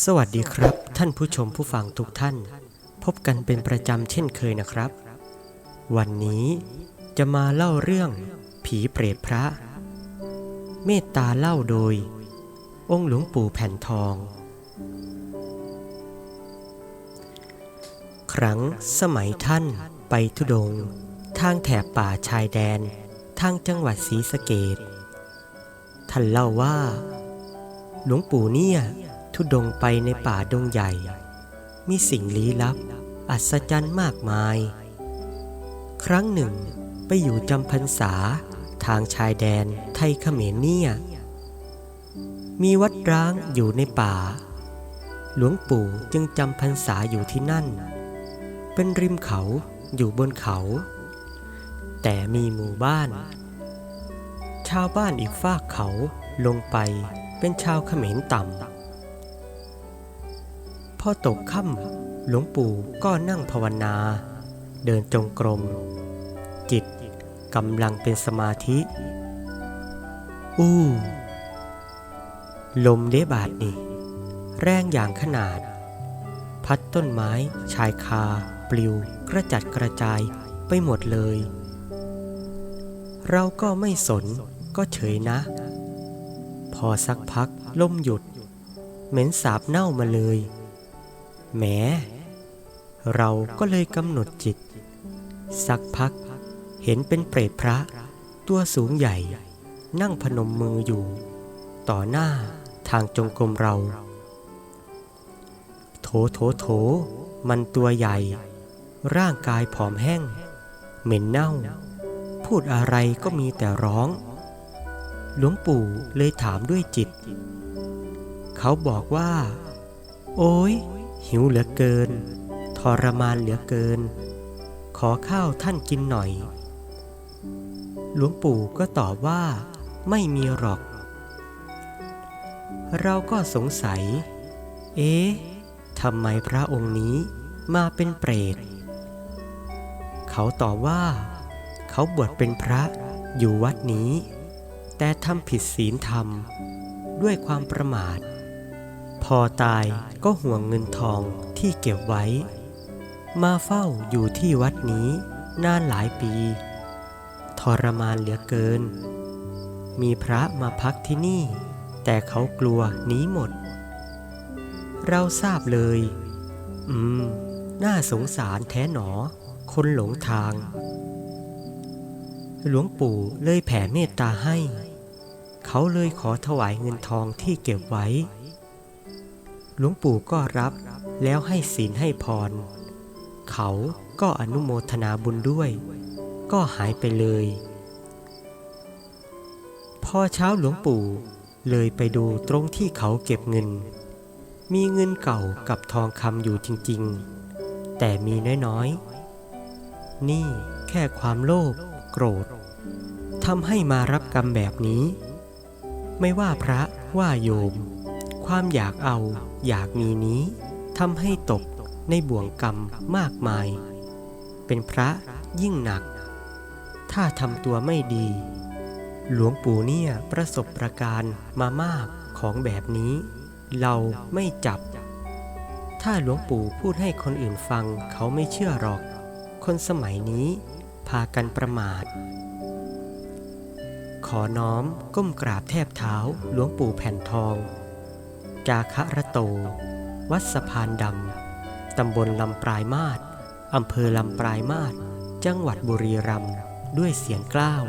สวัสดีครับ ท่านผู้ชมผู้ฟังทุกท่าน พบกันเป็นประจำเช่นเคยนะครับ วันนี้จะมาเล่าเรื่อง ผีเปรตพระ เมตตาเล่าโดย องค์หลวงปู่แผ่นทอง ครั้งสมัยท่านไปทุดง ทางแถบป่าชายแดน ทางจังหวัดศรีสะเกดท่านเล่าว่า หลวงปู่เนี่ย ทุดงไปในป่าดงใหญ่ มีสิ่งลี้ลับ อัศจรรย์มากมาย ครั้งหนึ่ง ไปอยู่จำพรรษาทางชายแดนไทยเขมรเนี่ย มีวัดร้างอยู่ในป่า หลวงปู่จึงจำพรรษาอยู่ที่นั่น เป็นริมเขาอยู่บนเขา แต่มีหมู่บ้าน ชาวบ้านอีกฝากเขาลงไปเป็นชาวเขมรต่ำ พอตกค่ำหลวงปู่ก็นั่งภาวนา เดินจงกรม จิตกำลังเป็นสมาธิ อู้ลมเดบาดนี่ แรงอย่างขนาด พัดต้นไม้ชายคา ปลิวกระจัดกระจายไปหมดเลย เราก็ไม่สนก็เฉยนะ พอสักพักลมหยุด เหม็นสาบเน่ามาเลย แหม เราก็เลยกำหนดจิต สักพักเห็นเป็นเปรตพระ ตัวสูงใหญ่ นั่งพนมมืออยู่ ต่อหน้าทางจงกรมเรา โถโถโถ มันตัวใหญ่ ร่างกายผอมแห้ง เหม็นเน่า พูดอะไรก็มีแต่ร้อง หลวงปู่เลยถามด้วยจิต เขาบอกว่า โอ้ย หิวเหลือเกิน ทรมานเหลือเกิน ขอข้าวท่านกินหน่อย หลวงปู่ก็ตอบว่า ไม่มีหรอก เราก็สงสัย เอ๊ะทำไมพระองค์นี้มาเป็นเปรต เขาตอบว่า เขาบวชเป็นพระอยู่วัดนี้ แต่ทำผิดศีลธรรม ด้วยความประมาท พอตายก็ห่วงเงินทองที่เก็บไว้ มาเฝ้าอยู่ที่วัดนี้นานหลายปี ทรมานเหลือเกิน มีพระมาพักที่นี่ แต่เขากลัวหนีหมด เราทราบเลย อืม น่าสงสารแท้หนอ คนหลงทาง หลวงปู่เลยแผ่เมตตาให้ เขาเลยขอถวายเงินทองที่เก็บไว้ หลวงปู่ก็รับแล้วให้ศีลให้พร เขาก็อนุโมทนาบุญด้วย ก็หายไปเลย พอเช้าหลวงปู่เลยไปดูตรงที่เขาเก็บเงิน มีเงินเก่ากับทองคำอยู่จริงๆ แต่มีน้อยๆ นี่แค่ความโลภโกรธทำให้มารับกรรมแบบนี้ ไม่ว่าพระว่าโยม ความอยากเอาอยากมีนี้ทำให้ตกในบ่วงกรรมมากมาย เป็นพระยิ่งหนัก ถ้าทำตัวไม่ดี หลวงปู่เนี่ยประสบประการมามากของแบบนี้ เราไม่จับ ถ้าหลวงปู่พูดให้คนอื่นฟังเขาไม่เชื่อหรอก คนสมัยนี้พากันประมาท ขอน้อมก้มกราบแทบเท้าหลวงปู่แผ่นทอง จาคะระโต วัดสะพานดำ ตำบลลำปลายมาศอำเภอลำปลายมาศจังหวัดบุรีรัมย์ด้วยเสียงกล้าว